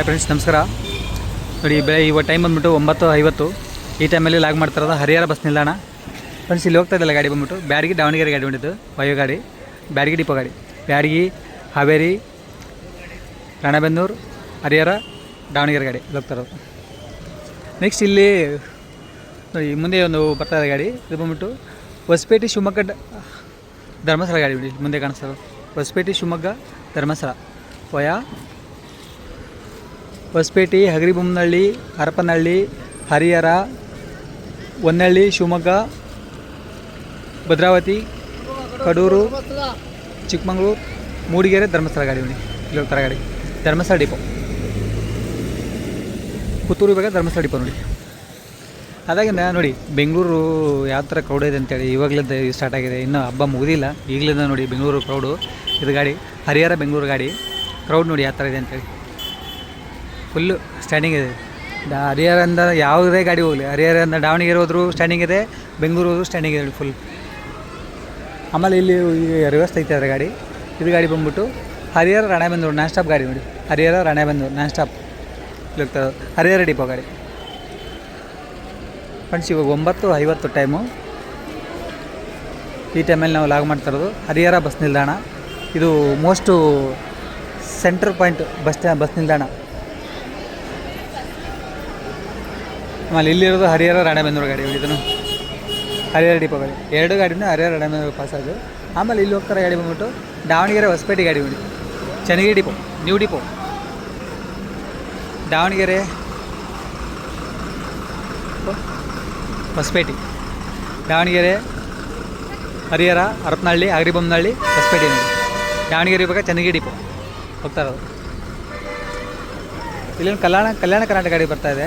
Hi friends ನಮಸ್ಕಾರ. ನೋಡಿ ಬೆಳೆ ಇವಾಗ ಟೈಮ್ ಬಂದ್ಬಿಟ್ಟು ಒಂಬತ್ತು ಐವತ್ತು. ಈ ಟೈಮಲ್ಲಿ ಲಾಗ್ ಮಾಡ್ತಾರದ ಹರಿಹರ ಬಸ್ ನಿಲ್ದಾಣ. ಫ್ರೆಂಡ್ಸ್ ಇಲ್ಲಿ ಹೋಗ್ತಾ ಇದ್ದಲ್ಲ ಗಾಡಿ ಬಂದ್ಬಿಟ್ಟು? ಬ್ಯಾಡಗಿ ದಾವಣಗೆರೆ ಗಾಡಿ ಬಂದಿದ್ದು ವಯೋ ಗಾಡಿ. ಬ್ಯಾಡಗಿ ಡಿಪೋ ಗಾಡಿ. ಬ್ಯಾಡಗಿ ಹಾವೇರಿ, ರಾಣೆಬೆನ್ನೂರು, ಹರಿಹರ, ದಾವಣಗೆರೆ ಗಾಡಿ ಹೋಗ್ತಾ ಇರೋದು. ನೆಕ್ಸ್ಟ್ ಇಲ್ಲಿ, ನೋಡಿ, ಮುಂದೆ ಒಂದು ಬರ್ತಾ ಇದೆ ಗಾಡಿ. ಇದು ಬಂದ್ಬಿಟ್ಟು ಹೊಸಪೇಟೆ ಶಿವಮೊಗ್ಗ ಧರ್ಮಸ್ಥಳ ಗಾಡಿ ಬಿಡಿ ಮುಂದೆ ಕಾಣಿಸ್ತಾರೆ ಹೊಸಪೇಟೆ ಶಿವಮೊಗ್ಗ ಧರ್ಮಸ್ಥಳ. ವಯಾ ಹೊಸಪೇಟೆ, ಹಗರಿಬೊಮ್ಮನಹಳ್ಳಿ, ಹರಪನಹಳ್ಳಿ, ಹರಿಹರ, ಹೊನ್ನಳ್ಳಿ, ಶಿವಮೊಗ್ಗ, ಭದ್ರಾವತಿ, ಕಡೂರು, ಚಿಕ್ಕಮಗಳೂರು, ಮೂಡಿಗೆರೆ ಧರ್ಮಸ್ಥಳ ಗಾಡಿ ನೋಡಿ ಇಲ್ಲಿ ಥರ ಗಾಡಿ. ಧರ್ಮಸ್ಥಳ ಡಿಪೋ. ಪುತ್ತೂರು ಇವಾಗ ಧರ್ಮಸ್ಥಳ ಡಿಪೋ ನೋಡಿ. ಅದಾಗಿಂದ ನೋಡಿ, ಬೆಂಗಳೂರು ಯಾವ ಥರ ಕ್ರೌಡ್ ಇದೆ ಅಂತೇಳಿ ಇವಾಗಲಿಂದ ಸ್ಟಾರ್ಟ್ ಆಗಿದೆ. ಇನ್ನೂ ಹಬ್ಬ ಮುಗಿದಿಲ್ಲ. ಈಗಲಿಂದ ನೋಡಿ ಬೆಂಗಳೂರು ಕ್ರೌಡು ಇದು ಗಾಡಿ ಹರಿಹರ ಬೆಂಗಳೂರು ಗಾಡಿ. ಕ್ರೌಡ್ ನೋಡಿ ಯಾವ ಥರ ಇದೆ ಅಂತೇಳಿ. ಫುಲ್ಲು ಸ್ಟ್ಯಾಂಡಿಂಗ್ ಇದೆ. ದ- ಹರಿಹರದಿಂದ ಯಾವುದೇ ಗಾಡಿ ಹೋಗಲಿ ಹರಿಹರಿಂದ ದಾವಣಗೆರೆ ಹೋದ್ರು ಸ್ಟ್ಯಾಂಡಿಂಗ್ ಇದೆ, ಬೆಂಗಳೂರು ಹೋದ್ರು ಸ್ಟ್ಯಾಂಡಿಂಗ್ ಇದೆ ಫುಲ್ ಆಮೇಲೆ ಇಲ್ಲಿ ರಿವರ್ಸ್ ತೆಗಿತಾರೆ ಗಾಡಿ. ಇದು ಗಾಡಿ ಬಂದ್ಬಿಟ್ಟು ಹರಿಹರ ರಾಣೆಬೆಂದೂರು ನಾನ್ ಸ್ಟಾಪ್ ಗಾಡಿ ನೋಡಿ. Harihar Ranebennur non stop. ಇಲ್ಲಿ. ಹರಿಹರ ಡಿಪೋ ಗಾಡಿ. ಫ್ರೆಂಡ್ಸ್ ಇವಾಗ ಒಂಬತ್ತು ಐವತ್ತು ಟೈಮು ಈ ಟೈಮಲ್ಲಿ ನಾವು ಲಾಗ್ ಮಾಡ್ತಾ ಇರೋದು ಹರಿಹರ ಬಸ್ ನಿಲ್ದಾಣ. ಇದು ಮೋಸ್ಟು ಸೆಂಟ್ರ್ ಪಾಯಿಂಟ್ ಬಸ್ ಸ್ಟ್ಯಾ ಬಸ್ ನಿಲ್ದಾಣ. ಆಮೇಲೆ ಇಲ್ಲಿರೋದು ಹರಿಹರ ರಾಣೆಬೆನ್ನೂರು ಗಾಡಿ ಇದನ್ನು. ಹರಿಹರ ಡಿಪೋ ಗಾಡಿ ಎರಡು ಗಾಡಿನೂ ಹರಿಹರ ಪಾಸ್ ಪಾಸಾಜು ಆಮೇಲೆ ಇಲ್ಲಿ ಹೋಗ್ತಾರೆ ಗಾಡಿ ಬಂದ್ಬಿಟ್ಟು ದಾವಣಗೆರೆ ಹೊಸಪೇಟೆ ಗಾಡಿ ಬಿಡಿ Channagiri depot, new depot. Davanagere Hospet. Davanagere, Harihar, Harapanahalli Hagaribommanahalli Hospet Davanagere ಇವಾಗ ಚನ್ನಗಿರಿ ಡಿಪೋ ಹೋಗ್ತಾ ಇಲ್ಲೊಂದು ಕಲ್ಯಾಣ ಕಲ್ಯಾಣ ಕರ್ನಾಟಕ ಗಾಡಿ ಬರ್ತಾ ಇದೆ.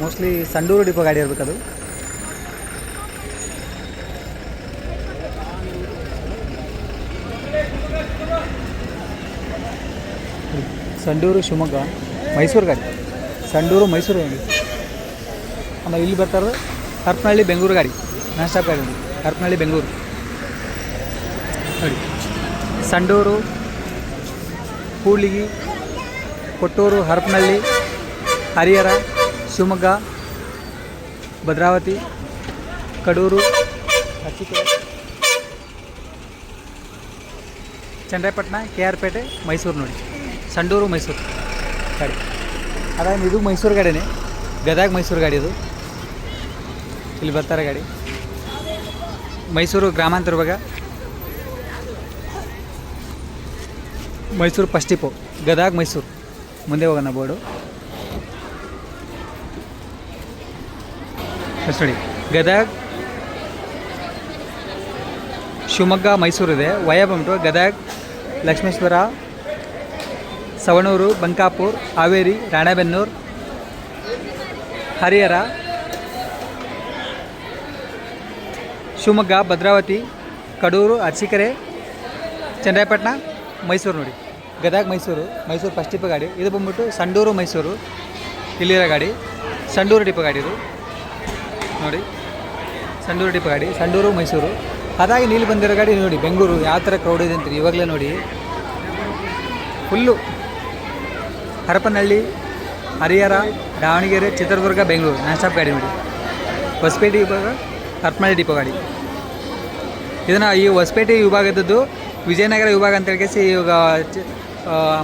ಮೋಸ್ಟ್ಲಿ ಸಂಡೂರು ಡಿಪೋ ಗಾಡಿ ಇರಬೇಕು ಅದು. ಸಂಡೂರು ಶಿವಮೊಗ್ಗ ಮೈಸೂರು ಗಾಡಿ. ಸಂಡೂರು ಮೈಸೂರು ಗಾಡಿ. ಆಮೇಲೆ ಇಲ್ಲಿ ಬರ್ತಾರೆ ಹರಪನಹಳ್ಳಿ ಬೆಂಗಳೂರು ಗಾಡಿ. ನಾನ್ ಸ್ಟಾಪ್ ಗಾಡಿ ಹರಪನಹಳ್ಳಿ ಬೆಂಗಳೂರು ನೋಡಿ. ಸಂಡೂರು ಕೂಡ್ಲಿಗಿ ಕೊಟ್ಟೂರು ಹರಪನಹಳ್ಳಿ ಹರಿಹರ ಶಿವಮೊಗ್ಗ, ಭದ್ರಾವತಿ, ಕಡೂರು ಅರಸೀಕೆರೆ ಚನ್ನರಾಯಪಟ್ಟಣ ಕೆ ಆರ್ ಪೇಟೆ, ಮೈಸೂರು ನೋಡಿ. ಸಂಡೂರು, ಮೈಸೂರು. ಗಾಡಿ. ಅದಾದ ಇದು ಮೈಸೂರು ಗಾಡಿನೇ. ಗದಗ ಮೈಸೂರು ಗಾಡಿ ಇದು. ಇಲ್ಲಿ ಬರ್ತಾರೆ ಗಾಡಿ. ಮೈಸೂರು ಗ್ರಾಮಾಂತರ ಭಾಗ ಮೈಸೂರು ಫಸ್ಟ್ ಡಿಪೋ. ಗದಗ, ಮೈಸೂರು. ಮುಂದೆ ಹೋಗೋಣ ಬೋರ್ಡು. ನೋಡಿ ಗದಗ. ಶಿವಮೊಗ್ಗ, ಮೈಸೂರು ಇದೆ. ವಯ ಬಂದ್ಬಿಟ್ಟು ಗದಗ, ಲಕ್ಷ್ಮೇಶ್ವರ, ಸವಣೂರು, ಬಂಕಾಪುರ್, ಹಾವೇರಿ, ರಾಣೆಬೆನ್ನೂರು, ಹರಿಹರ, ಶಿವಮೊಗ್ಗ, ಭದ್ರಾವತಿ, ಕಡೂರು, ಅರಸೀಕೆರೆ, ಚನ್ನರಾಯಪಟ್ಟಣ, ಮೈಸೂರು ನೋಡಿ. ಗದಗ, ಮೈಸೂರು. ಮೈಸೂರು ಫಸ್ಟ್ ಡಿಪೋ ಗಾಡಿ. ಇದು ಬಂದ್ಬಿಟ್ಟು ಸಂಡೂರು, ಮೈಸೂರು. ಇಲ್ಲಿರೋ ಗಾಡಿ. ಸಂಡೂರು ಡಿಪೋ ಗಾಡಿ ಇದು. ನೋಡಿ. ಸಂಡೂರು ಡಿಪ ಗಾಡಿ, ಸಂಡೂರು, ಮೈಸೂರು. ಅದಾಗಿ ನೀಲಿ ಬಂದಿರೋ ಗಾಡಿ ನೋಡಿ, ಬೆಂಗಳೂರು, ಯಾವ ಥರ ಕ್ರೌಡ್ ಇದೆ ಅಂತೀರಿ ಇವಾಗಲೇ ನೋಡಿ. Full Harapanahalli, Harihar, Davanagere, Chitradurga, Bengaluru. Non stop ಗಾಡಿ ನೋಡಿ. ಹೊಸಪೇಟೆ ವಿಭಾಗ, ಹರಪನಹಳ್ಳಿ ಡಿಪೋ ಗಾಡಿ. ಇದನ್ನು ಈ ಹೊಸಪೇಟೆ ವಿಭಾಗದದ್ದು, ವಿಜಯನಗರ ವಿಭಾಗ ಅಂತ ಹೇಳ್ಕೇಸಿ ಇವಾಗ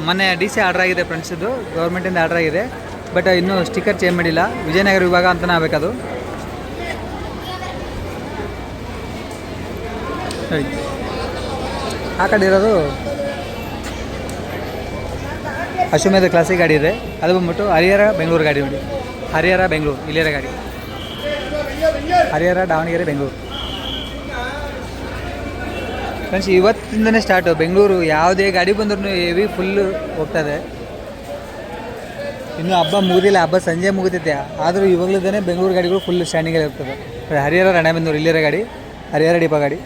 ಮೊನ್ನೆ ಡಿ ಸಿ ಆರ್ಡರ್ ಆಗಿದೆ ಫ್ರೆಂಡ್ಸಿದ್ದು ಗೌರ್ಮೆಂಟಿಂದ ಆರ್ಡರ್ ಆಗಿದೆ. ಬಟ್ ಇನ್ನೂ ಸ್ಟಿಕ್ಕರ್ ಚೇಂಜ್ ಮಾಡಿಲ್ಲ. ವಿಜಯನಗರ ವಿಭಾಗ ಅಂತಲೇ ಆಗಬೇಕದು. ಆ ಕಡೆ ಇರೋದು ಅಶ್ವಮೇಧ ಕ್ಲಾಸಿಕ್ ಗಾಡಿ ಇದೆ. ಅದು ಬಂದ್ಬಿಟ್ಟು ಹರಿಹರ ಬೆಂಗಳೂರು ಗಾಡಿ ನೋಡಿ. ಹರಿಹರ ಬೆಂಗಳೂರು ಇಲ್ಲಿಯರ ಗಾಡಿ. ಹರಿಹರ, ದಾವಣಗೆರೆ, ಬೆಂಗಳೂರು. ಫ್ರೆಂಡ್ಸ್, ಇವತ್ತಿಂದನೇ ಸ್ಟಾರ್ಟು ಬೆಂಗಳೂರು ಯಾವುದೇ ಗಾಡಿ ಬಂದ್ರೂ ಹೆವಿ ಫುಲ್ಲು ಹೋಗ್ತದೆ ಇನ್ನೂ ಹಬ್ಬ ಮುಗಿದಿಲ್ಲ, ಹಬ್ಬ ಸಂಜೆ ಮುಗಿತೈತೆ. ಆದರೂ ಇವಾಗಲಿದ್ದಾನೆ ಬೆಂಗಳೂರು ಗಾಡಿಗಳು ಫುಲ್ ಸ್ಟ್ಯಾಂಡಿಂಗಲ್ಲಿ ಇರ್ತದೆ ಹರಿಹರ ರಣಬೆಂದೂರು ಇಲ್ಲಿರೋ ಗಾಡಿ, ಹರಿಹರ, ಡಿಪ ಗಾಡಿ.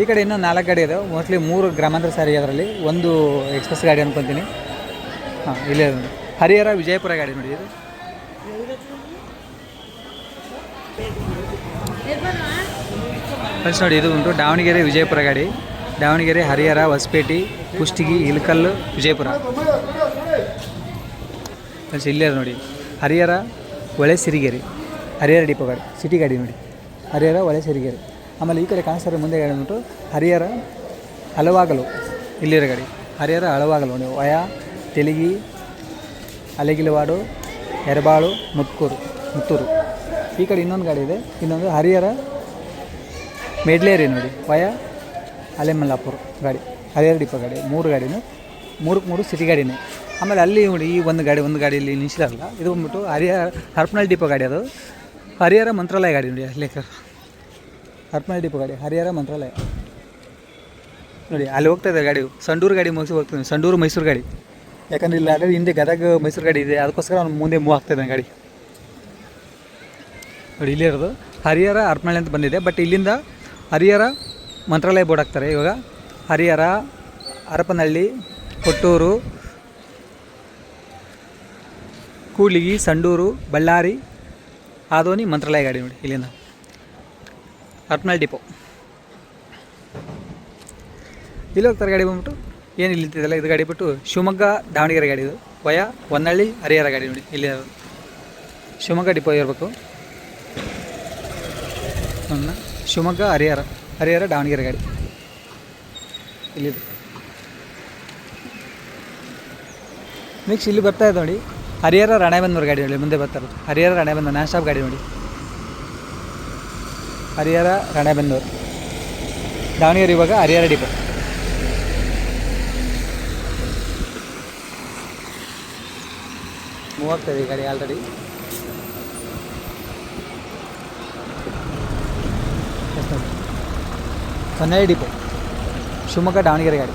ಈ ಕಡೆ ಇನ್ನೂ ನಾಲ್ಕು ಗಾಡಿ ಇದೆ. ಮೋಸ್ಟ್ಲಿ ಮೂರು ಗ್ರಾಮಾಂತರ ಸಾರಿ ಅದರಲ್ಲಿ. ಒಂದು ಎಕ್ಸ್ಪ್ರೆಸ್ ಗಾಡಿ ಅನ್ಕೊತೀನಿ. ಹಾಂ, ಇಲ್ಲೇ. ಹರಿಹರ ವಿಜಯಪುರ ಗಾಡಿ ನೋಡಿ ಇದು. ಫ್ರೆಂಡ್ಸ್ ನೋಡಿ, ಇದು ಉಂಟು ದಾವಣಗೆರೆ ವಿಜಯಪುರ ಗಾಡಿ. ದಾವಣಗೆರೆ, ಹರಿಹರ, ಹೊಸಪೇಟೆ, ಕುಷ್ಟಗಿ ಇಲಕಲ್ಲು ವಿಜಯಪುರ. ಫ್ರೆಂಡ್ಸ್ ಇಲ್ಲೇ ನೋಡಿ. ಹರಿಹರ ಒಳೆ ಸಿರಿಗೆರೆ ಹರಿಹರ ಡಿಪೋ ಗಾಡಿ. ಸಿಟಿ ಗಾಡಿ ನೋಡಿ. ಹರಿಹರ ಒಳೆ ಸಿರಿಗೆರೆ ಆಮೇಲೆ ಈ ಕಡೆ ಕಾಣಿಸ್ತಾರೆ ಮುಂದೆ ಬಂದ್ಬಿಟ್ಟು ಹರಿಹರ ಹಲವಾಗಲು. ಇಲ್ಲಿರೋ ಗಾಡಿ. ಹರಿಹರ ಹಲವಾಗಲು. ನೀವು ವಯ, ತೆಲಿಗಿ, ಅಲೆಗಿಲವಾಡು ಎರಬಾಳು ಮುತ್ಕೂರು ಮುತ್ತೂರು. ಈ ಕಡೆ ಇನ್ನೊಂದು ಗಾಡಿ ಇದೆ. ಇನ್ನೊಂದು ಹರಿಹರ ಮೆಡ್ಲೇರಿ ನೋಡಿ ವಯ, ಅಲೆಮಲ್ಲಾಪುರ ಗಾಡಿ. ಹರಿಹರ ಡಿಪೋ ಗಾಡಿ. ಮೂರು ಗಾಡಿನೂ ಮೂರಕ್ಕೆ ಮೂರು ಸಿಟಿ ಗಾಡಿನೇ. ಆಮೇಲೆ ಅಲ್ಲಿ ನೋಡಿ ಈ ಒಂದು ಗಾಡಿ, ಒಂದು ಗಾಡಿಯಲ್ಲಿ ನಿಲ್ಸಿದಾರಲ್ಲ, ಇದು ಬಂದ್ಬಿಟ್ಟು ಹರಿಹರ, ಹರಪನಹಳ್ಳಿ ಡಿಪೋ ಗಾಡಿ ಅದು. ಹರಿಹರ ಮಂತ್ರಾಲಯ ಗಾಡಿ ನೋಡಿ ಅಲ್ಲೇ ಹರಪನಹಳ್ಳಿ ಡಿಪೋ ಗಾಡಿ, ಹರಿಹರ ಮಂತ್ರಾಲಯ. ನೋಡಿ, ಅಲ್ಲಿ ಹೋಗ್ತಾ ಇದೆ ಗಾಡಿ ಸಂಡೂರು ಗಾಡಿ ಮುಗಿಸಿ ಹೋಗ್ತಾನೆ, ಸಂಡೂರು ಮೈಸೂರು ಗಾಡಿ. ಯಾಕಂದ್ರೆ ಇಲ್ಲ ಆದರೆ ಹಿಂದೆ ಗದಗ ಮೈಸೂರು ಗಾಡಿ ಇದೆ, ಅದಕ್ಕೋಸ್ಕರ ಅವ್ನು ಮುಂದೆ ಮೂವ್ ಆಗ್ತಾ ಇದ್ದಾನೆ ಗಾಡಿ. ನೋಡಿ, ಇಲ್ಲಿ ಇರೋದು. ಹರಿಹರ ಹರಪನಹಳ್ಳಿ ಅಂತ ಬಂದಿದೆ ಬಟ್ ಇಲ್ಲಿಂದ ಹರಿಹರ ಮಂತ್ರಾಲಯ ಬೋರ್ಡ್ ಹಾಕ್ತಾರೆ ಇವಾಗ. ಹರಿಹರ, ಹರಪನಹಳ್ಳಿ, ಕೊಟ್ಟೂರು, ಕೂಡ್ಲಿಗಿ, ಸಂಡೂರು, ಬಳ್ಳಾರಿ ಆದೋನಿ ಮಂತ್ರಾಲಯ ಗಾಡಿ ನೋಡಿ, ಇಲ್ಲಿಂದ. ಹರಪನಹಳ್ಳಿ ಡಿಪೋ. ಇಲ್ಲಿ ಹೋಗ್ತಾರೆ ಗಾಡಿ ಬಂದ್ಬಿಟ್ಟು ಏನು ಇಲ್ಲಿ ಇದೆಲ್ಲ ಇದು ಗಾಡಿ ಬಿಟ್ಟು ಶಿವಮೊಗ್ಗ ದಾವಣಗೆರೆ ಗಾಡಿ ಇದು. ವಯ ಹೊನ್ನಳ್ಳಿ ಹರಿಹರ ಗಾಡಿ ನೋಡಿ, ಇಲ್ಲಿ. ಶಿವಮೊಗ್ಗ ಡಿಪೋ ಇರಬೇಕು ಶಿವಮೊಗ್ಗ, ಹರಿಹರ ಹರಿಹರ, ದಾವಣಗೆರೆ ಗಾಡಿ. ಇಲ್ಲಿದೆ ನೆಕ್ಸ್ಟ್ ಇಲ್ಲಿ ಬರ್ತಾ ಇದೆ ನೋಡಿ, ಹರಿಹರ ರಾಣೆಬೆನ್ನೂರು ಗಾಡಿ ನೋಡಿ, ಮುಂದೆ ಬರ್ತಾರೆ ಹರಿಹರ ರಾಣೆಬೆನ್ನೂರು, ನಾನ್ ಸ್ಟಾಪ್ ಗಾಡಿ ನೋಡಿ. ಹರಿಹರ, ರಾಣೆಬೆನ್ನೂರು. ದಾವಣಗೆರೆ ಇವಾಗ ಹರಿಹರ ಡಿಪೋ. ಮೂವಾಗ್ತದೆ ಈ ಗಾಡಿ ಆಲ್ರೆಡಿ ಹೊನ್ನಾಳಿ ಡಿಪೋ. ಶಿವಮೊಗ್ಗ, ದಾವಣಗೆರೆ ಗಾಡಿ.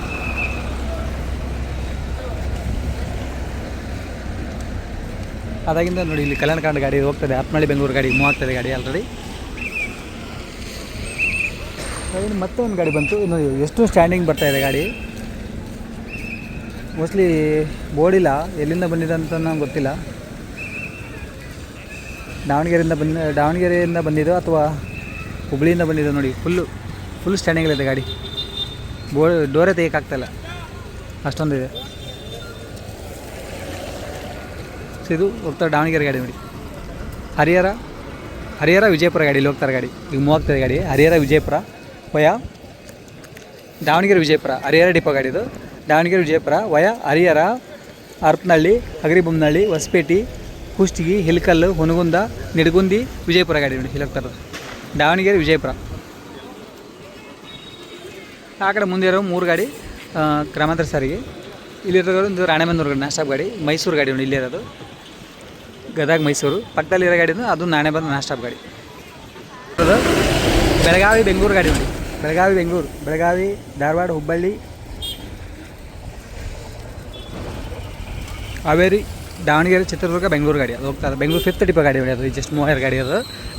ಅದಾಗಿಂದ ನೋಡಿ ಇಲ್ಲಿ ಕಲ್ಯಾಣ ಕಾಂಡ ಗಾಡಿ ಹೋಗ್ತದೆ ಹತ್ನಳ್ಳಿ ಬೆಂಗಳೂರು ಗಾಡಿ ಮೂವಾಗ್ತದೆ ಗಾಡಿ ಆಲ್ರೆಡಿ ಇನ್ನು ಮತ್ತೆ ಒಂದು ಗಾಡಿ ಬಂತು. ಇನ್ನು ಎಷ್ಟು ಸ್ಟ್ಯಾಂಡಿಂಗ್ ಬರ್ತಾ ಇದೆ ಗಾಡಿ. ಮೋಸ್ಟ್ಲಿ ಬೋರ್ಡಿಲ್ಲ ಎಲ್ಲಿಂದ ಬಂದಿದೆ ಅಂತ ನಂಗೆ ಗೊತ್ತಿಲ್ಲ. ದಾವಣಗೆರೆಯಿಂದ ಬಂದ, ದಾವಣಗೆರೆಯಿಂದ ಬಂದಿದ್ದು ಅಥವಾ ಹುಬ್ಳಿಯಿಂದ ಬಂದಿದ್ದು ನೋಡಿ ಫುಲ್ಲು ಫುಲ್ ಸ್ಟ್ಯಾಂಡಿಂಗಲ್ಲಿದೆ ಗಾಡಿ. ಬೋ ಡೋರೇ ತೆಗಿಯೋಕ್ಕಾಗ್ತಾಯಿಲ್ಲ ಅಷ್ಟೊಂದಿದೆ. ಇದು ಹೋಗ್ತಾರೆ ದಾವಣಗೆರೆ ಗಾಡಿ ನೋಡಿ. ಹರಿಹರ ಹರಿಹರ ವಿಜಯಪುರ ಗಾಡಿ, ಇಲ್ಲಿ ಹೋಗ್ತಾರೆ ಗಾಡಿ. ಈಗ ಮೂವ್ ಆಗ್ತದೆ ಗಾಡಿ. ಹರಿಹರ ವಿಜಯಪುರ. ವಯ ದಾವಣಗೆರೆ ವಿಜಯಪುರ, ಹರಿಹರ ಡಿಪೋ ಗಾಡಿ ಇದು. ದಾವಣಗೆರೆ ವಿಜಯಪುರ, ವಯ ಹರಿಹರ ಹರಪನಹಳ್ಳಿ ಹಗರಿಬೊಮ್ಮನಹಳ್ಳಿ ಹೊಸಪೇಟೆ, ಕುಷ್ಟಗಿ, ಹಿಲ್ಕಲ್ಲು, ಹುನಗುಂದ, ನಿಡಗುಂದಿ, ವಿಜಯಪುರ ಗಾಡಿ ನೋಡಿ, ಇಲ್ಲಿ ದಾವಣಗೆರೆ ವಿಜಯಪುರ. ಆ ಕಡೆ ಮುಂದೆ ಇರೋ ಮೂರು ಗಾಡಿ ಗ್ರಾಮಾಂತರ ಸಾರಿಗೆ. ಇಲ್ಲಿರೋದು ಒಂದು ಗಾಡಿ, ನಾಸ್ಟಾಪ್ ಗಾಡಿ. ಮೈಸೂರು ಗಾಡಿ ನೋಡಿ ಇಲ್ಲಿರೋದು ಗದಗ, ಮೈಸೂರು. ಪಕ್ಕದಲ್ಲಿರೋ ಗಾಡಿನೂ ಅದು ನಾಣೆಬೆನ್ನ ನಾಸ್ಟಾಪ್ ಗಾಡಿ. ಬೆಳಗಾವಿ, ಬೆಂಗಳೂರು ಗಾಡಿ ನೋಡಿ. ಬೆಳಗಾವಿ, ಬೆಂಗಳೂರು. ಬೆಳಗಾವಿ, ಧಾರವಾಡ, ಹುಬ್ಬಳ್ಳಿ, ಹಾವೇರಿ, ದಾವಣಗೆರೆ, ಚಿತ್ರದುರ್ಗ, ಬೆಂಗಳೂರು ಗಾಡಿ. ಅದು ಹೋಗ್ತಾರೆ ಬೆಂಗಳೂರು ಫಿಫ್ತ್ ಡಿಪೋ ಗಾಡಿ ಅದು ಜಸ್ಟ್ ಮೂವರ್ ಗಾಡಿ ಅದು.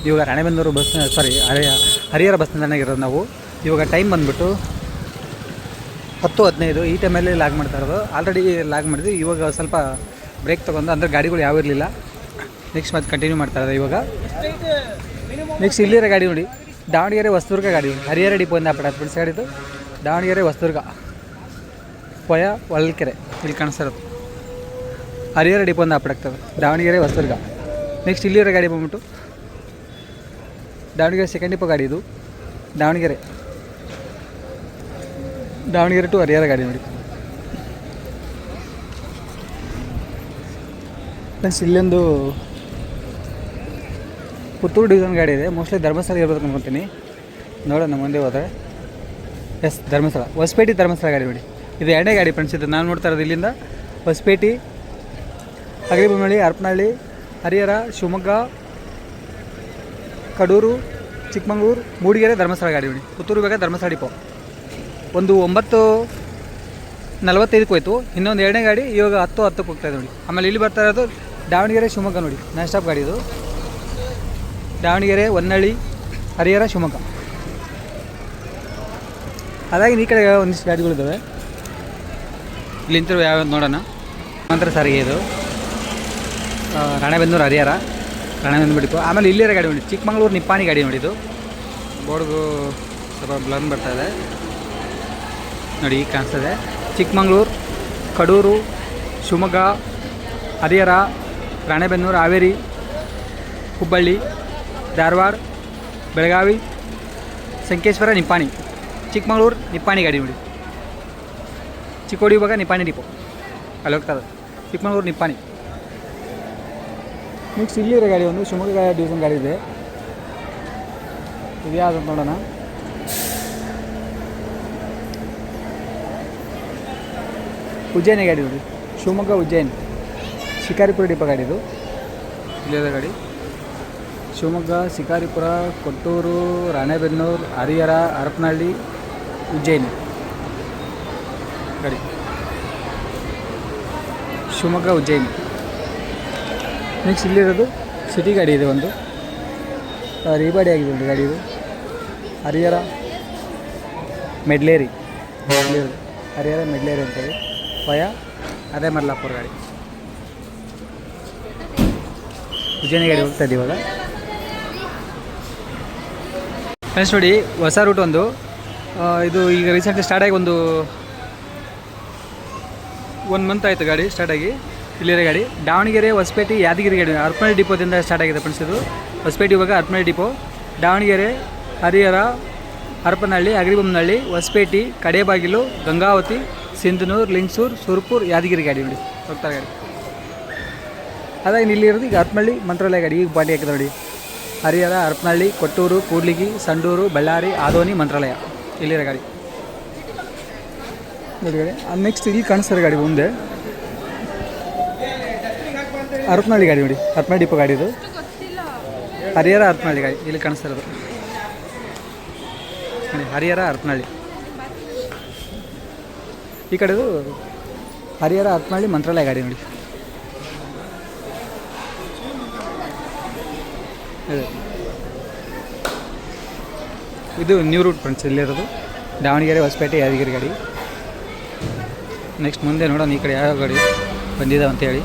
ಇವಾಗ ರಾಣೆಬೆನ್ನೂರು ಬಸ್ ಸಾರಿ ಹರಿಯ ಹರಿಹರ ಬಸ್ ನಿಲ್ದಾಣಗಿರೋದು ನಾವು. ಇವಾಗ ಟೈಮ್ ಬಂದುಬಿಟ್ಟು ಹತ್ತು ಹದಿನೈದು ಈ ಟೈಮಲ್ಲಿ ಲಾಗ್ ಮಾಡ್ತಾ ಇರೋದು. ಆಲ್ರೆಡಿ ಲಾಗ್ ಮಾಡಿದ್ವಿ. ಇವಾಗ ಸ್ವಲ್ಪ ಬ್ರೇಕ್ ತೊಗೊಂಡು, ಅಂದರೆ ಗಾಡಿಗಳು ಯಾವ ಇರಲಿಲ್ಲ. ನೆಕ್ಸ್ಟ್ ಮತ್ತೆ ಕಂಟಿನ್ಯೂ ಮಾಡ್ತಾ ಇರೋದು ಇವಾಗ. ನೆಕ್ಸ್ಟ್ ಇಲ್ಲಿರೋ ಗಾಡಿ ನೋಡಿ. ದಾವಣಗೆರೆ ಹೊಸದುರ್ಗ ಗಾಡಿ ಹರಿಹರ ಡಿಪೋಯಿಂದ ಪಡ ಫ್ರೆಂಡ್ಸ್ ಗಾಡಿದು ದಾವಣಗೆರೆ ಹೊಸದುರ್ಗ. ಪೊಯ ಹೊಳಲ್ಕೆರೆ ಇಲ್ಲಿ ಕಾಣಿಸ್ತಾ ಇರೋದು ಹರಿಹರ ಡಿಪೋಯಿಂದ ಅಪ್ಡಾಗ್ತದೆ ದಾವಣಗೆರೆ ಹೊಸದುರ್ಗ. ನೆಕ್ಸ್ಟ್ ಇಲ್ಲಿರೋ ಗಾಡಿ ಬಂದ್ಬಿಟ್ಟು ದಾವಣಗೆರೆ ಸೆಕೆಂಡ್ ಡಿಪೋ ಗಾಡಿ ಇದು. ದಾವಣಗೆರೆ. ದಾವಣಗೆರೆ ಟು ಹರಿಹರ ಗಾಡಿ ನೋಡಿ. ಪ್ಲಸ್ ಇಲ್ಲೊಂದು ಪುತ್ತೂರು ಡಿವಿಷನ್ ಗಾಡಿ ಇದೆ. ಮೋಸ್ಟ್ಲಿ ಧರ್ಮಸ್ಥಳ ಇರ್ಬೇಕು ಅನ್ಕೊತೀನಿ. ನೋಡೋಣ ಮುಂದೆ ಹೋದರೆ. ಎಸ್ ಧರ್ಮಸ್ಥಳ. ಹೊಸಪೇಟೆ ಧರ್ಮಸ್ಥಳ ಗಾಡಿ ನೋಡಿ ಇದು ಎರಡನೇ ಗಾಡಿ ಫ್ರೆಂಡ್ಸ್ ಇದು ನಾನು ನೋಡ್ತಾ ಇರೋದು ಇಲ್ಲಿಂದ. ಹೊಸಪೇಟೆ ಅಗ್ರಿಬೊಮ್ಮಳ್ಳಿ ಹರಪನಹಳ್ಳಿ ಹರಿಹರ, ಶಿವಮೊಗ್ಗ, ಕಡೂರು, ಚಿಕ್ಕಮಂಗ್ಳೂರು, ಮೂಡಿಗೆರೆ ಧರ್ಮಸ್ಥಳ ಗಾಡಿ ನೋಡಿ ಪುತ್ತೂರು ಬೇಗ ಧರ್ಮಸ್ಥಳ ಡಿಪೋ ಒಂದು ಒಂಬತ್ತು ನಲವತ್ತೈದಕ್ಕೆ ಹೋಯ್ತು. ಇನ್ನೊಂದು ಎರಡನೇ ಗಾಡಿ ಇವಾಗ ಹತ್ತು ಹತ್ತಕ್ಕೆ ಇದೆ ನೋಡಿ. ಆಮೇಲೆ ಇಲ್ಲಿ ಬರ್ತಾ ಇರೋದು ದಾವಣಗೆರೆ, ಶಿವಮೊಗ್ಗ ನೋಡಿ. ನಾನ್ ಸ್ಟಾಪ್ ಗಾಡಿ ಇದು. ದಾವಣಗೆರೆ ಹೊನ್ನಳ್ಳಿ ಹರಿಹರ ಶಿವಮೊಗ್ಗ. ಅದಾಗಿ ಈ ಕಡೆ ಒಂದಿಷ್ಟು ಗಾಡಿಗಳಿದ್ದಾವೆ. ಇಲ್ಲಿ ನಿಂತಿರೋ ಯಾವ್ಯಾವ ನೋಡೋಣ? ನಂತರ ಸಾರಿಗೆ ಇದು. ರಾಣೆಬೆನ್ನೂರು ಹರಿಹರ. ರಾಣೆಬೆನ್ನೂರು ಬಿಡಿತು ಆಮೇಲೆ ಇಲ್ಲಿರೋ ಗಾಡಿ ನೋಡಿ ಚಿಕ್ಕಮಂಗ್ಳೂರು ನಿಪ್ಪಾಣಿ ಗಾಡಿ ನೋಡಿದ್ದು. ಬೋರ್ಡ್ಗೂ ಸ್ವಲ್ಪ ಬ್ಲನ್ ಬರ್ತಾ ಇದೆ. ನೋಡಿ ಈಗ ಕಾಣಿಸ್ತದೆ. ಚಿಕ್ಕಮಂಗ್ಳೂರು ಕಡೂರು ಶಿವಮೊಗ್ಗ ಹರಿಹರ ರಾಣೆಬೆನ್ನೂರು ಹಾವೇರಿ ಹುಬ್ಬಳ್ಳಿ. ಧಾರವಾಡ, ಬೆಳಗಾವಿ, ಸಂಕೇಶ್ವರ, ನಿಪ್ಪಾಣಿ. ಚಿಕ್ಕಮಗಳೂರು, ನಿಪ್ಪಾಣಿ ಗಾಡಿ ನೋಡಿ. ಚಿಕ್ಕೋಡಿ ಇವಾಗ ನಿಪ್ಪಾಣಿ ಡಿಪೋ. ಅಲ್ಲಿ ಹೋಗ್ತದೆ ಚಿಕ್ಕಮಗಳೂರು, ನಿಪ್ಪಾಣಿ. ನೆಕ್ಸ್ಟ್ ಇಲ್ಲಿರೋ ಗಾಡಿ ಒಂದು ಶಿವಮೊಗ್ಗ ಡಿವಿಷನ್ ಗಾಡಿ ಇದೆ. ಇದು ಯಾವುದು ನೋಡೋಣ. ಉಜ್ಜಯಿನಿ ಗಾಡಿ ನೋಡಿ. ಶಿವಮೊಗ್ಗ ಉಜ್ಜಯಿನಿ. ಶಿಕಾರಿಪುರ ಡಿಪೋ ಗಾಡಿ ಇದು. ಇಲ್ಲಿರೋ ಗಾಡಿ. ಶಿವಮೊಗ್ಗ, ಶಿಕಾರಿಪುರ, ಕೊಟ್ಟೂರು, ರಾಣೆಬೆನ್ನೂರು, ಹರಿಹರ, ಹರಪನಹಳ್ಳಿ, ಉಜ್ಜಯಿನಿ. ಗಾಡಿ ಶಿವಮೊಗ್ಗ, ಉಜ್ಜಯಿನಿ. ನೆಕ್ಸ್ಟ್ ಇಲ್ಲಿರೋದು ಸಿಟಿ ಗಾಡಿ ಇದೆ ಒಂದು. ರೀಬಾಡಿ ಆಗಿದೆ ಒಂದು ಗಾಡಿ ಇದು. ಹರಿಹರ, ಮೆಡ್ಲೇರಿ. ಹರಿಹರ, ಮೆಡ್ಲೇರಿ ಅಂತೇಳಿ ವಯ ಅದೇ ಮರ್ಲಾಪುರ ಗಾಡಿ. ಉಜ್ಜಯಿನಿ ಗಾಡಿ ಹೋಗ್ತಾ ಇದೆ ಫ್ರೆಂಡ್ಸ್ ನೋಡಿ, ಹೊಸ ರೂಟ್ ಒಂದು. ಇದು ಈಗ ರೀಸೆಂಟ್ಲಿ ಸ್ಟಾರ್ಟ್ ಆಗಿ ಒಂದು ಒನ್ ಮಂತ್ ಆಯಿತು ಗಾಡಿ ಸ್ಟಾರ್ಟಾಗಿ ಇಲ್ಲಿರೋ ಗಾಡಿ. ದಾವಣಗೆರೆ, ಹೊಸಪೇಟೆ, ಯಾದಗಿರಿ ಗಾಡಿ. ಅರ್ಪಣೆ ಡಿಪೋದಿಂದ ಸ್ಟಾರ್ಟ್ ಆಗಿದೆ ಫ್ರೆಂಡ್ಸ್ ಇದು. ಹೊಸಪೇಟೆ ಇವಾಗ ಅರ್ಪಣೆ ಡಿಪೋ ದಾವಣಗೆರೆ, ಹರಿಹರ, ಹರಪನಹಳ್ಳಿ, ಅಗ್ರಿಬೊಮ್ಮನಹಳ್ಳಿ, ಹೊಸಪೇಟೆ, ಕಡೇಬಾಗಿಲು, ಗಂಗಾವತಿ, ಸಿಂಧನೂರು, ಲಿಂಗ್ಸೂರು, ಸುರ್ಪುರ್, ಯಾದಗಿರಿ ಗಾಡಿ ನೋಡಿ. ಹೋಗ್ತಾರೆ ಗಾಡಿ. ಅದಾಗಿ ಇಲ್ಲಿರೋದು ಈಗ ಹರಪನಹಳ್ಳಿ ಮಂತ್ರಾಲಯ ಗಾಡಿ. ಈಗ ಬಾಡಿ ಹಾಕಿದೆ ನೋಡಿ. ಹರಿಹರ ಹರಪನಹಳ್ಳಿ ಕೊಟ್ಟೂರು, ಕೂಡ್ಲಿಗಿ, ಸಂಡೂರು, ಬಳ್ಳಾರಿ, ಆದೋನಿ ಮಂತ್ರಾಲಯ. ಇಲ್ಲಿರ ಗಾಡಿ. ನೆಕ್ಸ್ಟ್ ಇಲ್ಲಿ ಕಾಣಿಸ್ತಾರೆ ಗಾಡಿ ಮುಂದೆ. ಹರಪನಹಳ್ಳಿ ಗಾಡಿ ನೋಡಿ. ಹರಪನಹಳ್ಳಿ ಡಿಪೋ ಗಾಡಿ ಇದು. ಹರಿಹರ ಹರಪನಹಳ್ಳಿ ಗಾಡಿ. ಇಲ್ಲಿ ಕಾಣಿಸ್ತಿರೋದು. ನೋಡಿ, ಹರಿಹರ ಹರಪನಹಳ್ಳಿ ಈ ಕಡೆದು ಹರಿಹರ ಹರಪನಹಳ್ಳಿ ಮಂತ್ರಾಲಯ ಗಾಡಿ ನೋಡಿ. ಇದೆ. ನ್ಯೂ ರೂಟ್ ಫ್ರೆಂಡ್ಸ್ ಇಲ್ಲಿರೋದು ದಾವಣಗೆರೆ, ಹೊಸಪೇಟೆ, ಯಾದಗಿರಿ ಗಾಡಿ. ನೆಕ್ಸ್ಟ್ ಮುಂದೆ ನೋಡೋಣ ಈ ಕಡೆ ಯಾವ ಗಾಡಿ ಬಂದಿದ್ದಾವೆ ಅಂತೇಳಿ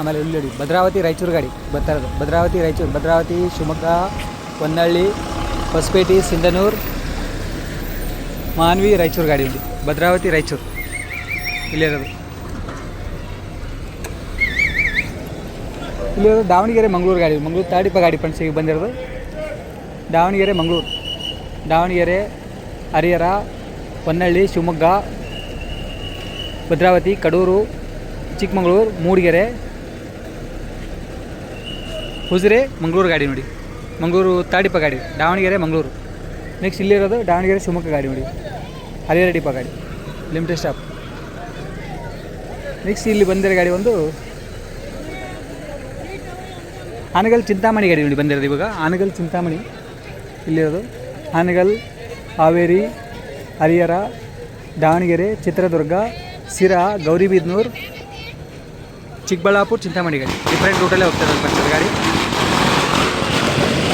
ಆಮೇಲೆ ಇಲ್ಲಿ ನೋಡಿ, ಭದ್ರಾವತಿ, ರಾಯಚೂರು ಗಾಡಿ ಬರ್ತಾ ಇರೋದು. ಭದ್ರಾವತಿ, ರಾಯಚೂರು. ಭದ್ರಾವತಿ, ಶಿವಮೊಗ್ಗ ಹೊನ್ನಳ್ಳಿ ಹೊಸಪೇಟೆ, ಸಿಂಧನೂರು, ಮಾನ್ವಿ, ರಾಯಚೂರು ಗಾಡಿ ಇಲ್ಲಿ. ಭದ್ರಾವತಿ, ರಾಯಚೂರು. ಇಲ್ಲಿರೋದು. ಇಲ್ಲಿರೋದು ದಾವಣಗೆರೆ, ಮಂಗಳೂರು ಗಾಡಿ. ಮಂಗಳೂರು ತಾಡಿಪ ಗಾಡಿ ಈಗ ಬಂದಿರೋದು. ದಾವಣಗೆರೆ, ಮಂಗಳೂರು. ದಾವಣಗೆರೆ, ಹರಿಹರ, ಹೊನ್ನಳ್ಳಿ, ಶಿವಮೊಗ್ಗ, ಭದ್ರಾವತಿ, ಕಡೂರು, ಚಿಕ್ಕಮಗಳೂರು, ಮೂಡಿಗೆರೆ ಹುಜಿರೆ ಮಂಗಳೂರು ಗಾಡಿ ನೋಡಿ. ಮಂಗಳೂರು ತಾಡಿಪ ಗಾಡಿ. ದಾವಣಗೆರೆ, ಮಂಗಳೂರು. ನೆಕ್ಸ್ಟ್ ಇಲ್ಲಿರೋದು ದಾವಣಗೆರೆ, ಶಿವಮೊಗ್ಗ ಗಾಡಿ ನೋಡಿ. ಹರಿಹರ ಡಿಪ ಗಾಡಿ. ಲಿಮಿಟೆಡ್ ಸ್ಟಾಪ್ ನೆಕ್ಸ್ಟ್ ಇಲ್ಲಿ ಬಂದಿರೋ ಗಾಡಿ ಒಂದು ಆನಗಲ್ ಚಿಂತಾಮಣಿ ಗಾಡಿ ನೋಡಿ ಬಂದಿರೋದು ಇವಾಗ. ಆನಗಲ್ ಚಿಂತಾಮಣಿ ಇಲ್ಲಿರೋದು. ಆನಗಲ್, ಹಾವೇರಿ, ಹರಿಹರ, ದಾವಣಗೆರೆ, ಚಿತ್ರದುರ್ಗ ಸಿರಾ ಗೌರಿಬಿದನೂರು, ಚಿಕ್ಕಬಳ್ಳಾಪುರ, ಚಿಂತಾಮಣಿ ಗಾಡಿ. ಡಿಫ್ರೆಂಟ್ ರೂಟಲ್ಲೇ ಹೋಗ್ತಾ ಇರೋದು ಗಾಡಿ.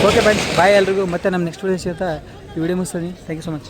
ಓಕೆ ಫ್ರೆಂಡ್ಸ್ ಬಾಯ್ ಎಲ್ರಿಗೂ. ಮತ್ತೆ ನಮ್ಮ ನೆಕ್ಸ್ಟ್ ವಿಡಿಯೋ ಸಿಗುತ್ತಾ ಈ ವಿಡಿಯೋ ಮುಗಿಸ್ತೀನಿ. Thank you so much